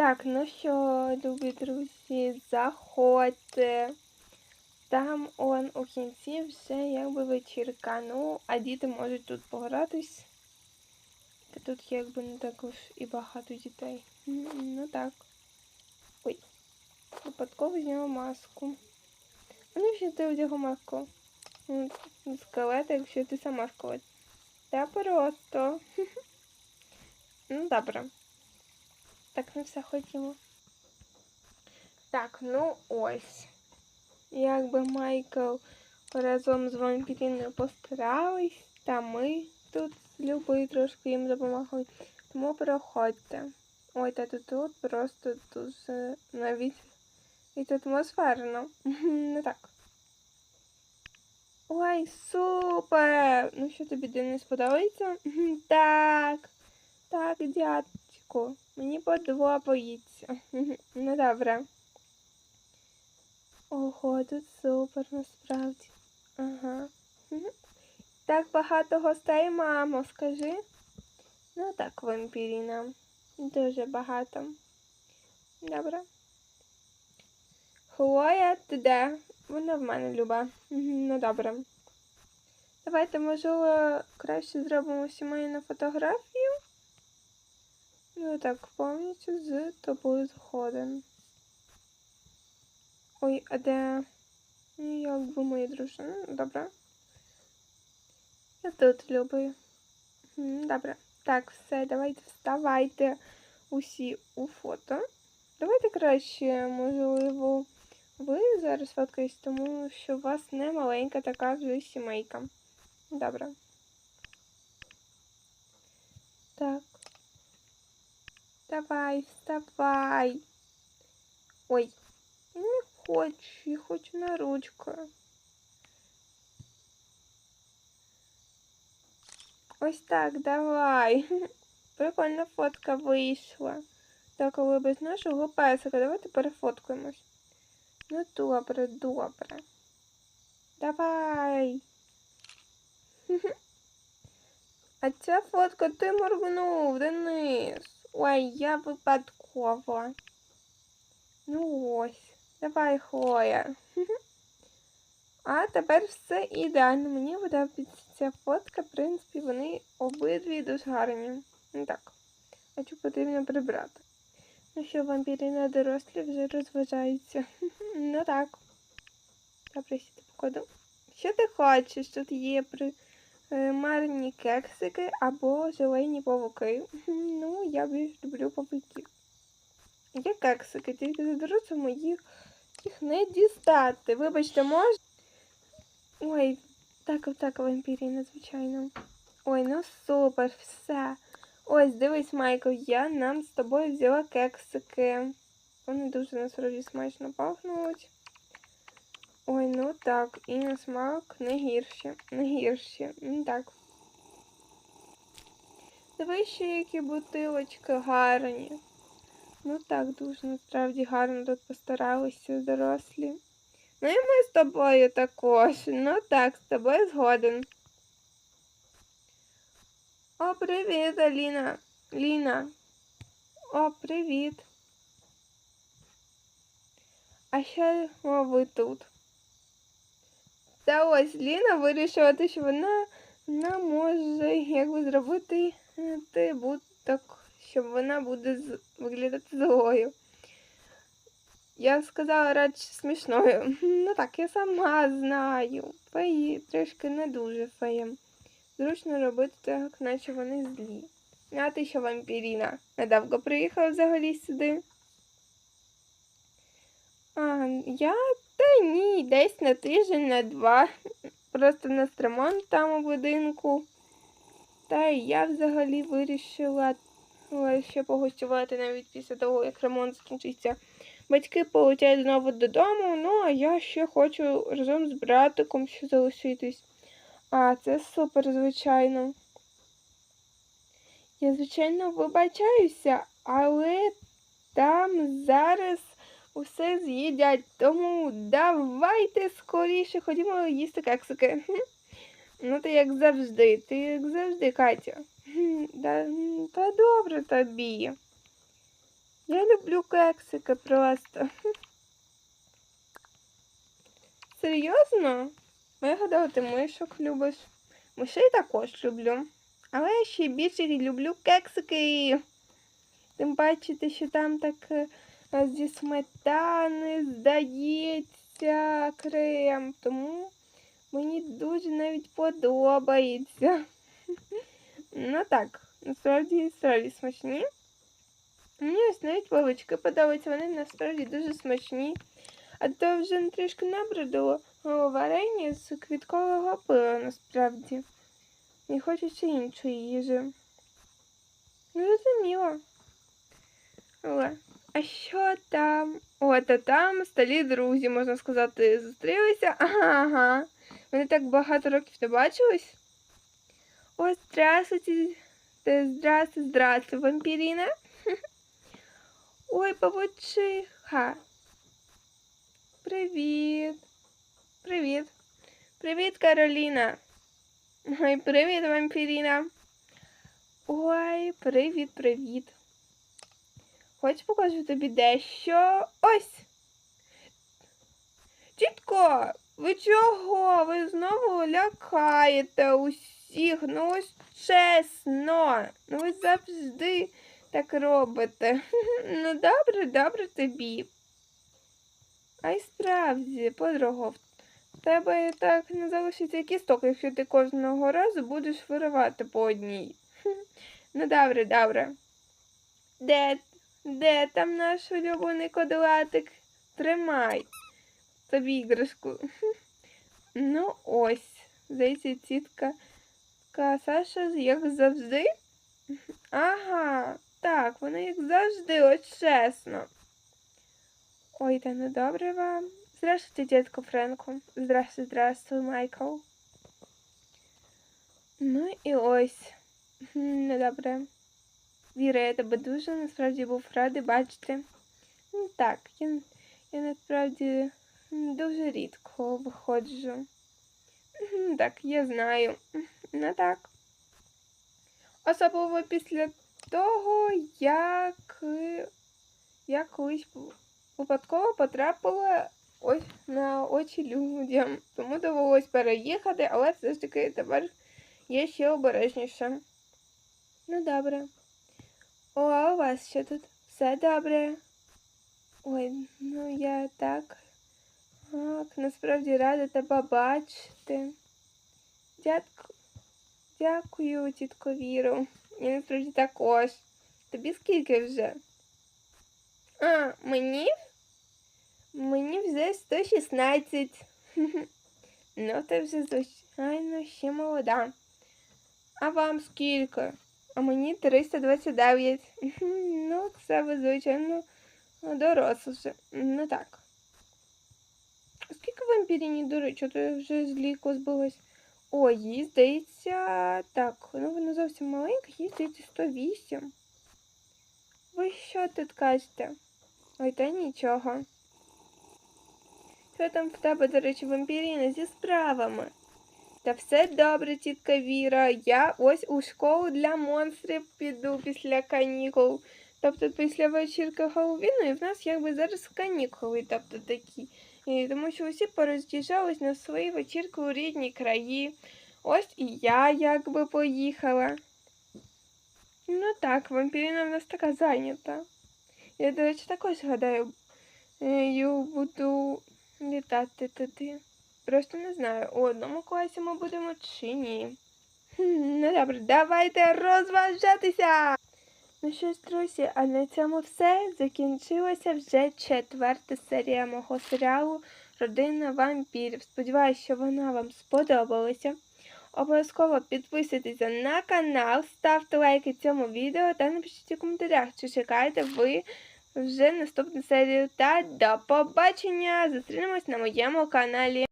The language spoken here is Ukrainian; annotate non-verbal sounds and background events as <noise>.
Так, ну що, любі друзі, заходьте. Там он у кінці вже якби вечірка. Ну, а діти можуть тут погратись. Тут якби не також і багато дітей. Ну так. Ой. Випадково зняла маску. А ну що ти одягла маску? М, Скелет, якщо ти сама скелет. Та просто. <laughs> Ну, добре. Так, ну все хотіло. Так, ну ось. Якби Майкл разом з вампіріною постарались, та ми тут з Любою трошки їм допомогли. Тому проходьте. Ой, та тут, тут просто дуже навіть і тут атмосферно. <laughs> Не так. Ой, супер! Ну що тобі не сподобається? <laughs> Так. Так, дядько, мені подобається. <laughs> Ну добре. Ого, тут супер насправді. Ага. <laughs> Так багато гостей, мамо, скажи. Ну так, вампіріна. Дуже багато. Добре. Хлоя, ти де? Вона в мене люба. Ну добре. Давайте, можливо, краще зробимо сімейну фотографію. Ну так, повністю з тобою згоден. Ой, а де? Ну, якби моя дружина. Ну, Добре. Я тут люблю. Добре. Так, все, давайте вставайте усі у фото. Давайте краще, можливо, ви зараз фоткаєтесь, тому що у вас не маленька така вже сімейка. Добре. Так. Давай, вставай. Ой, не хочу, я хочу на ручку. Ось так, давай. <laughs> Прикольна фотка вийшла. Так, коли без нашого песика, давайте перефоткаємось. Ну добре, добре. Давай. <laughs> А ця фотка ти моргнув, Денис. Ой, я випадково. Ну ось. Давай, Хлоя. <laughs> А тепер все ідеально. Мені подобається ця фотка. В принципі, вони обидві дуже гарні. Ну так. Що потрібно прибрати? Ну що, вампірина дорослі вже розважаються. <laughs> Ну так. Добре, сіти покладу. Що ти хочеш? Тут є при марні кексики або зелені павуки. Ну, я більш люблю павуків. Є кексики, тільки за дорослими їх, не дістати. Вибачте, може? Ой, так, так, вампіріна, звичайно. Ой, ну супер, все. Ось, дивись, Майкл, я нам з тобою взяла кексики. Вони дуже насправді смачно пахнуть. Ой, ну так, і на смак не гірші, не гірші. Ну так. Дивись ще які бутилочки гарні. Ну так, дуже насправді гарно тут постаралися дорослі. Ну і ми з тобою також. Ну так, з тобою згоден. О, привіт, Аліна. Ліна. О, привіт. А ще о, ви тут. Та ось Ліна вирішила, що вона, вона може якби зробити е, будок, щоб вона буде з- виглядати злою. Я сказала радше смішною. <laughs> Ну так, я сама знаю. Феї трішки не дуже феєм. Зручно робити так, наче вони злі. А ти що, вампіріна? Недавно приїхала взагалі сюди. А, я ні, десь на тиждень, на два. Просто на ремонт там у будинку. Та й я взагалі вирішила ще погостювати навіть після того, як ремонт скінчиться. Батьки полетять знову додому, ну а я ще хочу разом з братиком ще залишитись. А, це супер, звичайно. Я, звичайно, вибачаюся, але там зараз усе з'їдять. Тому давайте скоріше ходімо їсти кексики. <laughs> Ну, ти як завжди, ти як завжди, Катя. <laughs> М, та добре тобі. Я люблю кексики просто. <laughs> Серйозно? Я гадала, ти мишок любиш. Мишей також люблю. Але я ще більше люблю кексики. Тим паче, що там так е, зі сметани здається крем. Тому мені дуже навіть подобається. Ну так, насправді справді смачні. Мені ось навіть павички подобаються, вони насправді дуже смачні. А то вже трішки набридало варення з квіткового пива насправді. І хочеться іншої їжі. Ну, Зрозуміло. Але, а що там? О, та там сталі друзі, можна сказати, зустрілися. Ага, ага. Вони так багато років не бачились. О, здравствуйте. Та Здравствуй, здравствуй, вампіріна. <laughs> Ой, павучиха. Привіт. Привіт. Привіт, Кароліна. Ой, привіт, вампіріна. Ой, привіт, привіт. Хоч покажу тобі дещо. Ось. Тітко, ви чого? Ви знову лякаєте усіх. Ну ось чесно. Ну ви завжди так робите. <laughs> Ну добре, добре тобі. А й справді, подруго, в тебе так не залишиться кісток, якщо ти кожного разу будеш виривати по одній. <laughs> Ну добре, добре. Де, де там наш улюблений кодолатик? Тримай тобі іграшку. <laughs> Ну ось, здається, тітка Саша, як завжди. <laughs> Ага, так, вона як завжди, ось чесно. Ой, та ну добре вам. Здравствуйте, дядько Френко. Здравствуй, здравствуй, Майкл. Ну і ось. Хм, <laughs> Ну. Віра, я тебе дуже насправді був радий бачити. Ну так, я, я насправді дуже рідко виходжу. Так, я знаю. Ну так. Особливо після того, як я колись випадково потрапила ось на очі людям. Тому довелось переїхати, але все ж таки тепер є ще обережніше. Ну добре. О, а у вас що тут? Все добре. Ой, ну я так. Так, насправді рада тебе бачити. Дядку... Дякую, тітко Віру. Я насправді також. Тобі скільки вже? А, мені? Мені вже 116. <laughs> Ну, ти вже, звичайно, ще молода. А вам скільки? А мені 329. <laughs> Ну, це ви, звичайно, дорослі. Ну так. Скільки вампіріні, до речі, то я вже з ліку збилась. О, їй здається, так, ну вона зовсім маленька, їй здається 108. Ви що тут кажете? Ой, та нічого. Що там в тебе, до речі, вампіріна зі справами? Та все добре, тітка Віра. Я ось у школу для монстрів піду після канікул. Тобто після вечірки Хеллоуіну і в нас якби зараз канікули, тобто такі. І тому що усі пороз'їжджались на свої вечірки у рідні краї. Ось і я якби поїхала. Ну так, вампірина в нас така зайнята. Я, до речі, також гадаю, е, я буду літати туди. Просто не знаю, у одному класі ми будемо чи ні. Ну добре, давайте розважатися. Ну що ж, друзі, а на цьому все. Закінчилася вже четверта серія мого серіалу Родина вампірів. Сподіваюся, що вона вам сподобалася. Обов'язково підписуйтеся на канал, ставте лайки цьому відео та напишіть у коментарях, чи чекаєте ви вже наступну серію. Та до побачення! Зустрінемось на моєму каналі.